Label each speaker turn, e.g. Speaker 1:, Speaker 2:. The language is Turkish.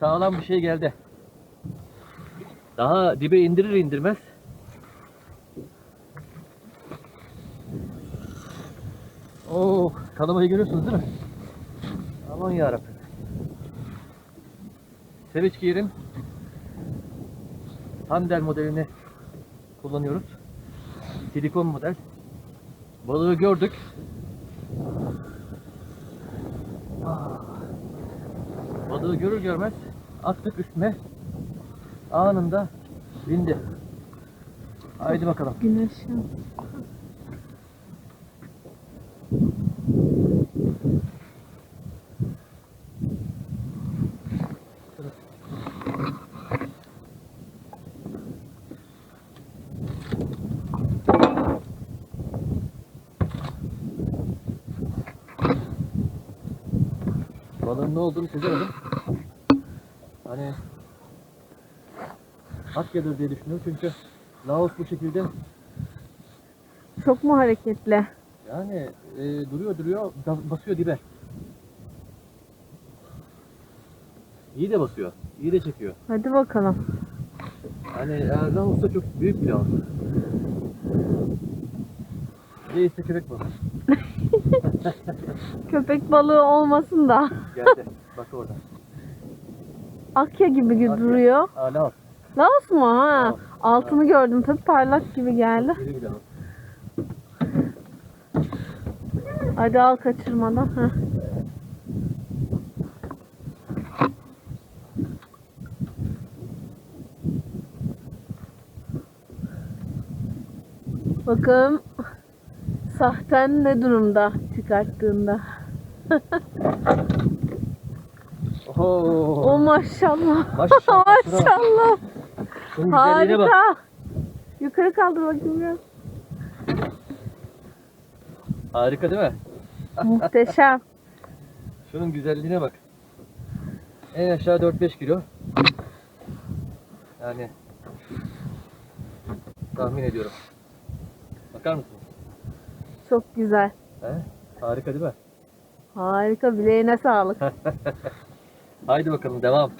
Speaker 1: Sağlam bir şey geldi. Daha dibe indirir indirmez. Oo, kalamayı görüyorsunuz değil mi? Aman yarabbim. Seviç Giyir'in Handel modelini kullanıyoruz. Silikon model. Balığı gördük. Balığı görür görmez attık üstüne. Anında bindi. Haydi bakalım.
Speaker 2: Güneş.
Speaker 1: Balığın ne olduğunu çözemedim. Hani at gelir diye düşünüyorum çünkü Laos bu şekilde
Speaker 2: Çok mu hareketli?
Speaker 1: yani e, duruyor duruyor bas- basıyor dibe. İyi de basıyor. iyi de çekiyor.
Speaker 2: Hadi bakalım.
Speaker 1: Hani e, Laos da çok büyük bir Laos. Değilse köpek balığı.
Speaker 2: Köpek balığı olmasın da.
Speaker 1: Geldi. Bak orada.
Speaker 2: Akya gibi
Speaker 1: Akya.
Speaker 2: duruyor.
Speaker 1: Aa Laos.
Speaker 2: Laos mu ha?
Speaker 1: Laos.
Speaker 2: Altını gördüm tabii parlak gibi geldi.
Speaker 1: Laos.
Speaker 2: Hadi al kaçırmadan. Heh. Bakın sahten ne durumda çıkarttığında.
Speaker 1: Oho.
Speaker 2: O maşallah.
Speaker 1: Maşallah,
Speaker 2: maşallah.
Speaker 1: Şunun güzelliğine bak.
Speaker 2: Harika. Yukarı kaldır bakayım biraz.
Speaker 1: Harika değil mi?
Speaker 2: Muhteşem.
Speaker 1: Şunun güzelliğine bak. En aşağı 4-5 kilo. Yani tahmin ediyorum. Bakar mısın?
Speaker 2: Çok güzel.
Speaker 1: He? Harika değil mi?
Speaker 2: Harika bileğine sağlık.
Speaker 1: Haydi bakalım devam.